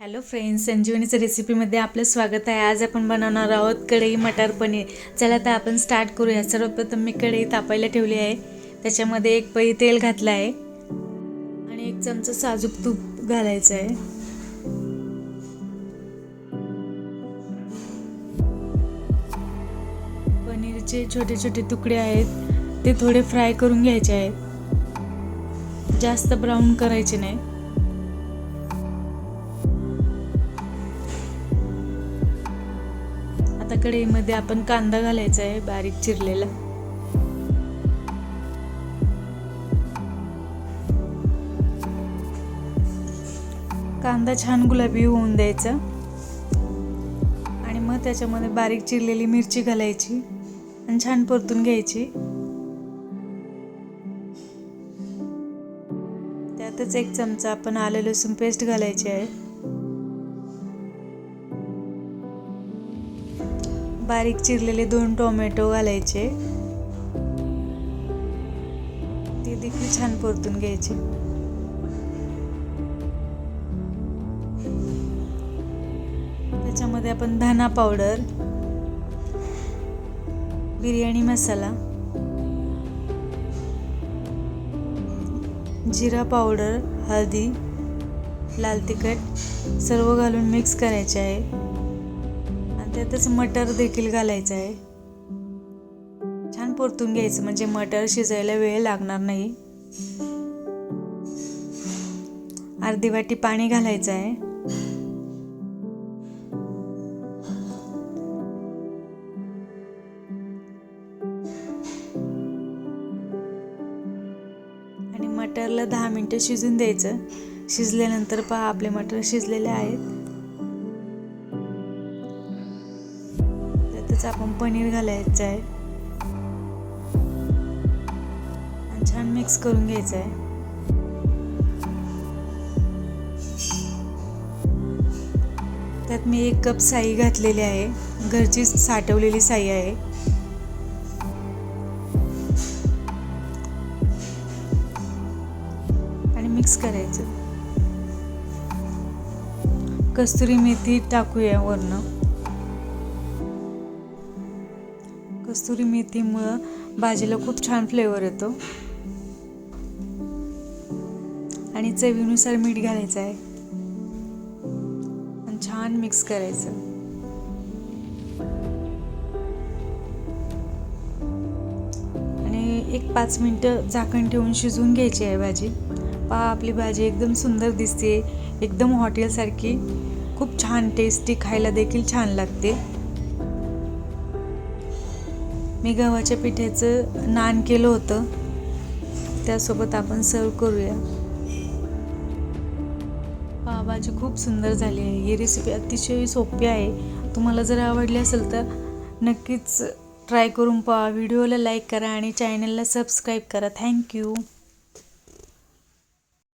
Hello friends संजीवनीच्या रेसिपीमध्ये आपलं स्वागत आहे. आज आपण बनवणार आहोत कढई मटार पनीर. चला तर आपण स्टार्ट करूया. सर्वप्रथम मी कढई तापायला ठेवली आहे. त्याच्यामध्ये एक पै तेल घातलं आहे. आणि एक चमचा साजूक तूप घालायचं आहे. पनीरचे छोटे छोटे तुकडे आहेत. ते थोडे फ्राय करून घ्यायचे आहेत. जास्त ब्राऊन करायचे नाही. आता कढईमध्ये आपण कांदा घालायचा आहे बारीक चिरलेला. कांदा छान गुलाबी होऊन द्यायचा. आणि मग त्याच्यामध्ये बारीक चिरलेली मिरची घालायची आणि छान परतून घ्यायची. त्यातच एक चमचा आपण आलं लसूण पेस्ट घालायची आहे. बारीक चिरलेले दोन टोमॅटो घालायचे. ते देखील छान परतून घ्यायचे. त्याच्यामध्ये आपण धना पावडर बिर्याणी मसाला जिरा पावडर हळदी लाल तिखट सर्व घालून मिक्स करायचे आहे. त्यातच मटर देखील घालायचं आहे. छान परतून घ्यायचं म्हणजे मटर शिजायला वेळ लागणार नाही. अर्धी वाटी पाणी घालायचं आहे. आणि मटरला दहा मिनटं शिजून द्यायचं. शिजल्यानंतर पहा आपले मटर शिजलेले आहेत. त्यातच आपण पनीर घालायचं आहे. आणि छान मिक्स करून घ्यायचं आहे. त्यात मी एक कप साई घातलेली आहे. घरची साठवलेली साई आहे. आणि मिक्स करायचं. कस्तुरी मेथी टाकूया वरनं. कस्तुरी मेथीमुळं भाजीला खूप छान फ्लेवर येतो. आणि चवीनुसार मीठ घालायचं आहे. आणि छान मिक्स करायचं. आणि एक पाच मिनटं झाकण ठेवून शिजवून घ्यायची आहे भाजी. पहा आपली भाजी एकदम सुंदर दिसते एकदम हॉटेलसारखी. खूप छान टेस्टी खायला देखील छान लागते. मी गव्हाच्या पिठ्याचं नान केलं होतं. त्यासोबत आपण सर्व करूया. पावभाजी खूप सुंदर झाली आहे. ही रेसिपी अतिशय सोपी आहे. तुम्हाला जर आवडली असेल तर नक्कीच ट्राय करून पहा. व्हिडिओला लाईक करा आणि चॅनलला सबस्क्राईब करा. थँक्यू